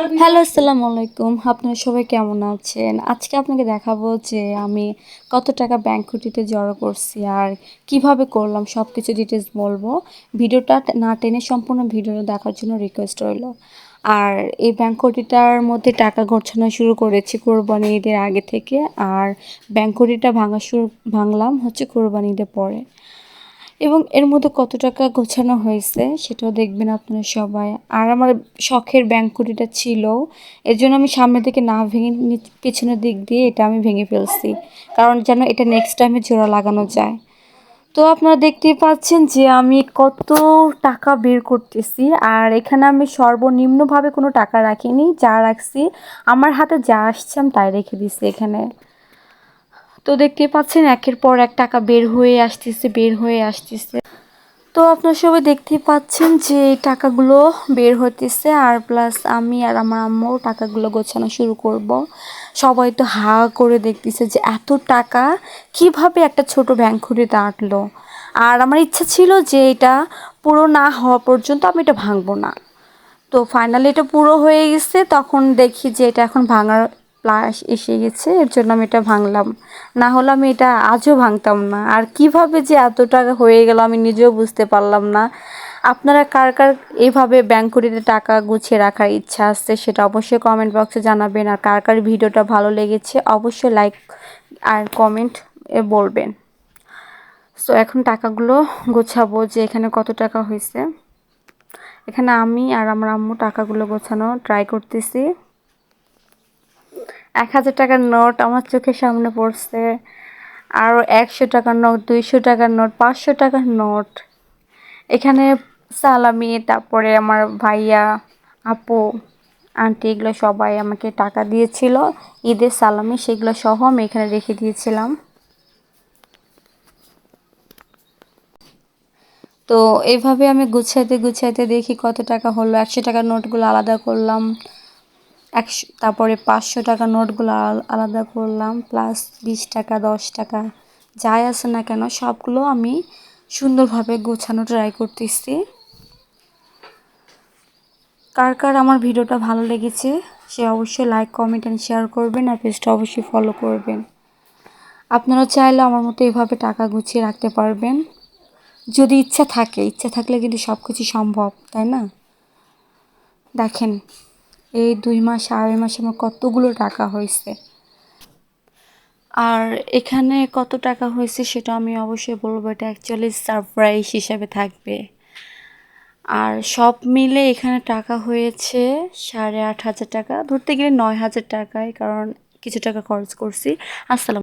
Hello, আসসালামু আলাইকুম। আপনারা সবাই কেমন আছেন? আজকে আপনাকে দেখাবো যে আমি কত টাকা ব্যাংক খুঁটিতে জড়ো করছি আর কীভাবে করলাম সব কিছু ডিটেলস বলব। ভিডিওটা না টেনে সম্পূর্ণ ভিডিওটা দেখার জন্য রিকোয়েস্ট রইল। আর এই ব্যাংক মধ্যে টাকা গোছানো শুরু করেছি কোরবানি ঈদের আগে থেকে। আর ব্যাংক ভাঙা শুরু, ভাঙলাম হচ্ছে কোরবানি ঈদের পরে। এবং এর মধ্যে কত টাকা গোছানো হয়েছে সেটাও দেখবেন আপনারা সবাই। আর আমার শখের ব্যাংক কুটিটা ছিল, এর জন্য আমি সামনে থেকে না ভেঙে পিছনের দিক দিয়ে এটা আমি ভেঙে ফেলছি। কারণ যেন এটা নেক্সট টাইমে জোড়া লাগানো যায়। তো আপনারা দেখতেই পাচ্ছেন যে আমি কত টাকা বের করতেছি, আর এখানে আমি সর্বনিম্নভাবে কোনো টাকা রাখিনি, যা রাখছি, আমার হাতে যা আসছে আমি তাই রেখে দিছি এখানে। তো দেখতে পাচ্ছেন, একের পর এক টাকা বের হয়ে আসতেছে, বের হয়ে আসতেছে। তো আপনার সবাই দেখতেই পাচ্ছেন যে টাকাগুলো বের হতেছে আর প্লাস আমি আর আমার আম্মু টাকাগুলো গোছানো শুরু করব। সবাই তো হা করে দেখতেছে যে এত টাকা কীভাবে একটা ছোট ব্যাংক খুঁটিতে আটলো আর আমার ইচ্ছা ছিল যে এটা পুরো না হওয়া পর্যন্ত আমি এটা ভাঙবো না। তো ফাইনালি এটা পুরো হয়ে গেছে, তখন দেখি যে এটা এখন ভাঙার প্লাস এসে গেছে, এর জন্য আমি এটা ভাঙলাম। না হলে আমি এটা আজও ভাঙতাম না। আর কীভাবে যে এত টাকা হয়ে গেল আমি নিজেও বুঝতে পারলাম না। আপনারা কার কার এইভাবে করিতে টাকা গুছিয়ে রাখার ইচ্ছা আসছে সেটা অবশ্যই কমেন্ট বক্সে জানাবেন। আর কার কার ভিডিওটা ভালো লেগেছে অবশ্যই লাইক আর কমেন্ট বলবেন। সো এখন টাকাগুলো গোছাবো যে এখানে কত টাকা হয়েছে। এখানে আমি আর আমার আম্মু টাকাগুলো গোছানো ট্রাই করতেছি। এক হাজার টাকার নোট আমার চোখের সামনে পড়ছে। আর একশো টাকার নোট, দুইশো টাকার নোট, পাঁচশো টাকার নোট। এখানে সালামি, তারপরে আমার ভাইয়া, আপু, আন্টি এগুলো সবাই আমাকে টাকা দিয়েছিল। ঈদের সালামি সেগুলো সহ আমি এখানে রেখে দিয়েছিলাম। তো এইভাবে আমি গুছাইতে গুছাইতে দেখি কত টাকা হলো। একশো টাকার নোটগুলো আলাদা করলাম। একশো তারপরে পাঁচশো টাকা নোটগুলো আল- আলাদা করলাম প্লাস বিশ টাকা, দশ টাকা, যাই আছে না কেন, সবগুলো আমি সুন্দরভাবে গোছানো ট্রাই করতেছি। কার কার আমার ভিডিওটা ভালো লেগেছে, সে অবশ্যই লাইক কমেন্ট অ্যান্ড শেয়ার করবেন আর পেজটা অবশ্যই ফলো করবেন। আপনারা চাইলে আমার মতো এভাবে টাকা গুছিয়ে রাখতে পারবেন। যদি ইচ্ছা থাকে, ইচ্ছা থাকলে কিন্তু সব কিছু সম্ভব, তাই না? দেখেন এই দুই মাস, আড়াই মাসে আমার কতগুলো টাকা হয়েছে। আর এখানে কত টাকা হয়েছে সেটা আমি অবশ্যই বলব, এটা অ্যাকচুয়ালি সারপ্রাইজ হিসাবে থাকবে। আর সব মিলে এখানে টাকা হয়েছে সাড়ে আট হাজার টাকা, ধরতে গেলে নয় হাজার টাকায়, কারণ কিছু টাকা খরচ করছি। আসসালাম